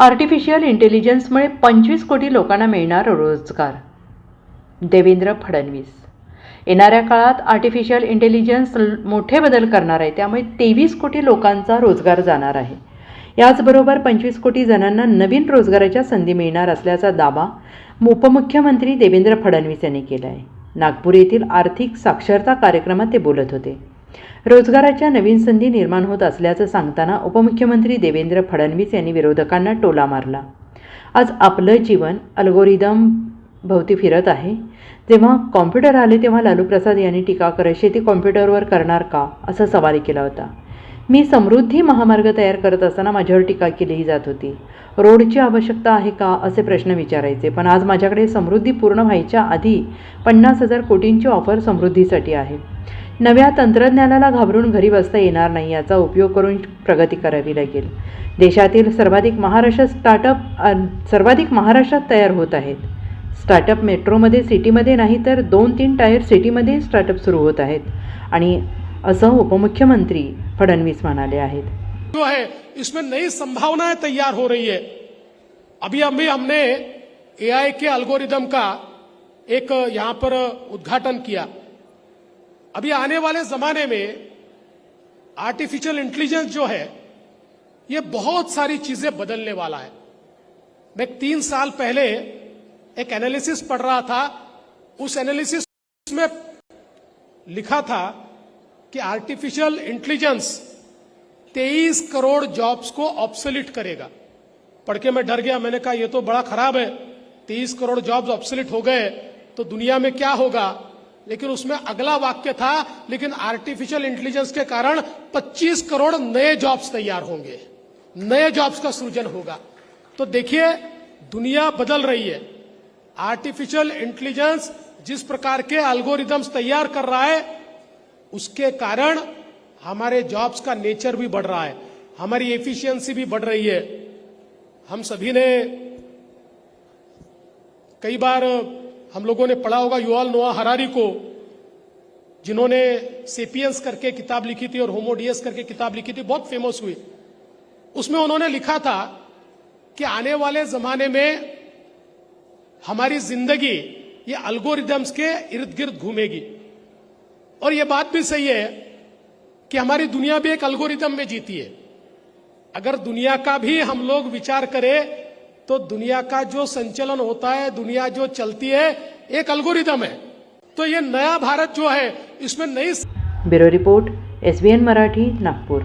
Artificial इंटेलिजन्समुळे पंचवीस कोटी लोकांना मिळणार रोजगार. देवेंद्र फडणवीस. येणाऱ्या काळात आर्टिफिशियल इंटेलिजन्स मोठे बदल करणार आहे. त्यामुळे तेवीस कोटी लोकांचा रोजगार जाणार आहे. याचबरोबर पंचवीस कोटी जणांना नवीन रोजगाराच्या संधी मिळणार असल्याचा दावा उपमुख्यमंत्री देवेंद्र फडणवीस यांनी केला आहे नागपूर येथील आर्थिक साक्षरता कार्यक्रमात ते बोलत होते. रोजगाराच्या नवीन संधी निर्माण होत असल्याचं सांगताना उपमुख्यमंत्री देवेंद्र फडणवीस यांनी विरोधकांना टोला मारला. आज आपलं जीवन अल्गोरिदम भोवती फिरत आहे. जेव्हा कॉम्प्युटर आले तेव्हा लालू प्रसाद यांनी टीका करत शेती कॉम्प्युटरवर करणार का? असा सवाल केला होता. मी समृद्धी महामार्ग तयार करत असताना माझ्यावर टीका केलीही जात होती. रोडची आवश्यकता आहे का? असे प्रश्न विचारायचे. पण आज माझ्याकडे समृद्धी पूर्ण व्हायच्या आधी पन्नास हजार कोटींची ऑफर समृद्धीसाठी आहे. नव्या तंत्रज्ञानाला घाबरून घरी बसता येणार नाही याचा उपयोग करून प्रगती करावी लागेल. देशातील सर्वाधिक महाराष्ट्र स्टार्टअप सर्वाधिक महाराष्ट्रात तयार होत आहेत. स्टार्टअप मेट्रोमध्ये सिटीमध्ये नाही तर दोन तीन टायर सिटीमध्ये स्टार्टअप सुरू होत आहेत. आणि असं उपमुख्यमंत्री फडणवीस म्हणाले आहेत. जो है इसमें नई संभावनाएं तैयार हो रही है। अभी अभी हमने एआई के अल्गोरिदम का एक यहां पर उद्घाटन किया। अभी आने वाले जमाने में आर्टिफिशियल इंटेलिजेंस जो है, ये बहुत सारी चीज़ें बदलने वाला है। मैं तीन साल पहले एक एनालिसिस पढ़ रहा था। उस एनालिसिस में लिखा था कि आर्टिफिशियल इंटेलिजेंस 23 करोड़ जॉब्स को ऑब्सोलिट करेगा। पढ़ के मैं डर गया। मैंने कहा, ये तो बड़ा खराब है। 23 करोड़ जॉब्स ऑप्सलिट हो गए तो दुनिया में क्या होगा? लेकिन उसमें अगला वाक्य था, लेकिन आर्टिफिशियल इंटेलिजेंस के कारण 25 करोड़ नए जॉब्स तैयार होंगे। नए जॉब्स का सृजन होगा। तो देखिए, दुनिया बदल रही है। आर्टिफिशियल इंटेलिजेंस जिस प्रकार के अल्गोरिदम्स तैयार कर रहा है, उसके कारण हमारे जॉब्स का नेचर भी बढ़ रहा है। हमारी एफिशिएंसी भी बढ़ रही है। हम सभी ने कई बार हम लोगों ने पढ़ा होगा युवाल नोआ हरारी को, जिन्होंने सेपियंस करके किताब लिखी थी और होमोडियस करके किताब लिखी थी, बहुत फ़ेमस हुई। उसमें उन्होंने लिखा था कि आने वाले जमाने में हमारी ज़िंदगी, ये अल्गोरिदम्स के इर्द गिर्द घूमेगी। और ये बात भी सही है कि हमारी दुनिया भी एक अल्गोरिदम में जीती है। अगर दुनिया का भी हम लोग विचार करें तो दुनिया का जो संचलन होता है, दुनिया जो चलती है, एक अल्गोरिदम है। तो ये नया भारत जो है, इसमें नई bureau report S B N Marathi, Nagpur.